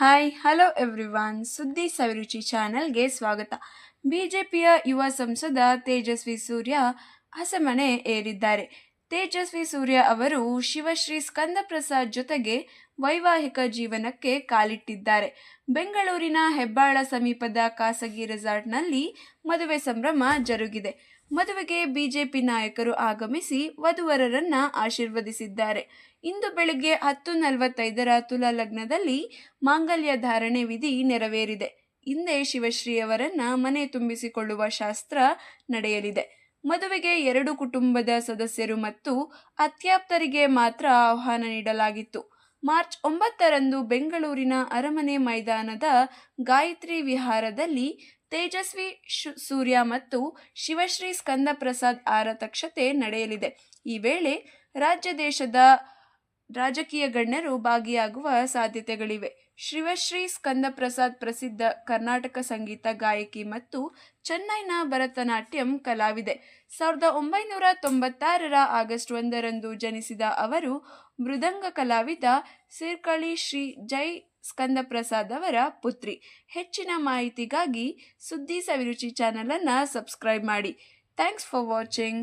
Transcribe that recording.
Hi hello everyone ಸುದ್ದಿ ಸವಿರುಚಿ ಚಾನೆಲ್ಗೆ ಸ್ವಾಗತ. ಬಿಜೆಪಿಯ ಯುವ ಸಂಸದ ತೇಜಸ್ವಿ ಸೂರ್ಯ ಹಸೆಮಣೆ ಏರಿದ್ದಾರೆ. ತೇಜಸ್ವಿ ಸೂರ್ಯ ಅವರು ಶಿವಶ್ರೀ ಸ್ಕಂದ ಪ್ರಸಾದ್ ಜೊತೆಗೆ ವೈವಾಹಿಕ ಜೀವನಕ್ಕೆ ಕಾಲಿಟ್ಟಿದ್ದಾರೆ. ಬೆಂಗಳೂರಿನ ಹೆಬ್ಬಾಳ ಸಮೀಪದ ಖಾಸಗಿ ರೆಸಾರ್ಟ್ನಲ್ಲಿ ಮದುವೆ ಸಂಭ್ರಮ ಜರುಗಿದೆ. ಮದುವೆಗೆ ಬಿಜೆಪಿ ನಾಯಕರು ಆಗಮಿಸಿ ವಧುವರರನ್ನ ಆಶೀರ್ವದಿಸಿದ್ದಾರೆ. ಇಂದು ಬೆಳಗ್ಗೆ ಹತ್ತು ನಲವತ್ತೈದರ ತುಲಾ ಲಗ್ನದಲ್ಲಿ ಮಾಂಗಲ್ಯ ಧಾರಣೆ ವಿಧಿ ನೆರವೇರಿದೆ. ಹಿಂದೆ ಶಿವಶ್ರೀಯವರನ್ನ ಮನೆ ತುಂಬಿಸಿಕೊಳ್ಳುವ ಶಾಸ್ತ್ರ ನಡೆಯಲಿದೆ. ಮದುವೆಗೆ ಎರಡು ಕುಟುಂಬದ ಸದಸ್ಯರು ಮತ್ತು ಅತ್ಯಾಪ್ತರಿಗೆ ಮಾತ್ರ ಆಹ್ವಾನ ನೀಡಲಾಗಿತ್ತು. ಮಾರ್ಚ್ ಒಂಬತ್ತರಂದು ಬೆಂಗಳೂರಿನ ಅರಮನೆ ಮೈದಾನದ ಗಾಯತ್ರಿ ವಿಹಾರದಲ್ಲಿ ತೇಜಸ್ವಿ ಸೂರ್ಯ ಮತ್ತು ಶಿವಶ್ರೀ ಸ್ಕಂದ ಪ್ರಸಾದ್ ಆರತಕ್ಷತೆ ನಡೆಯಲಿದೆ. ಈ ವೇಳೆ ರಾಜ್ಯ ದೇಶದ ರಾಜಕೀಯ ಗಣ್ಯರು ಭಾಗಿಯಾಗುವ ಸಾಧ್ಯತೆಗಳಿವೆ. ಶಿವಶ್ರೀ ಸ್ಕಂದಪ್ರಸಾದ್ ಪ್ರಸಿದ್ಧ ಕರ್ನಾಟಕ ಸಂಗೀತ ಗಾಯಕಿ ಮತ್ತು ಚೆನ್ನೈನ ಭರತನಾಟ್ಯಂ ಕಲಾವಿದೆ. ಸಾವಿರದ ಒಂಬೈನೂರ ತೊಂಬತ್ತಾರರ ಆಗಸ್ಟ್ ಒಂದರಂದು ಜನಿಸಿದ ಅವರು ಮೃದಂಗ ಕಲಾವಿದ ಸಿರ್ಕಳಿ ಶ್ರೀ ಜೈ ಸ್ಕಂದಪ್ರಸಾದ್ ಅವರ ಪುತ್ರಿ. ಹೆಚ್ಚಿನ ಮಾಹಿತಿಗಾಗಿ ಸುದ್ದಿ ಸವಿರುಚಿ ಚಾನಲನ್ನು ಸಬ್ಸ್ಕ್ರೈಬ್ ಮಾಡಿ. Thanks for watching.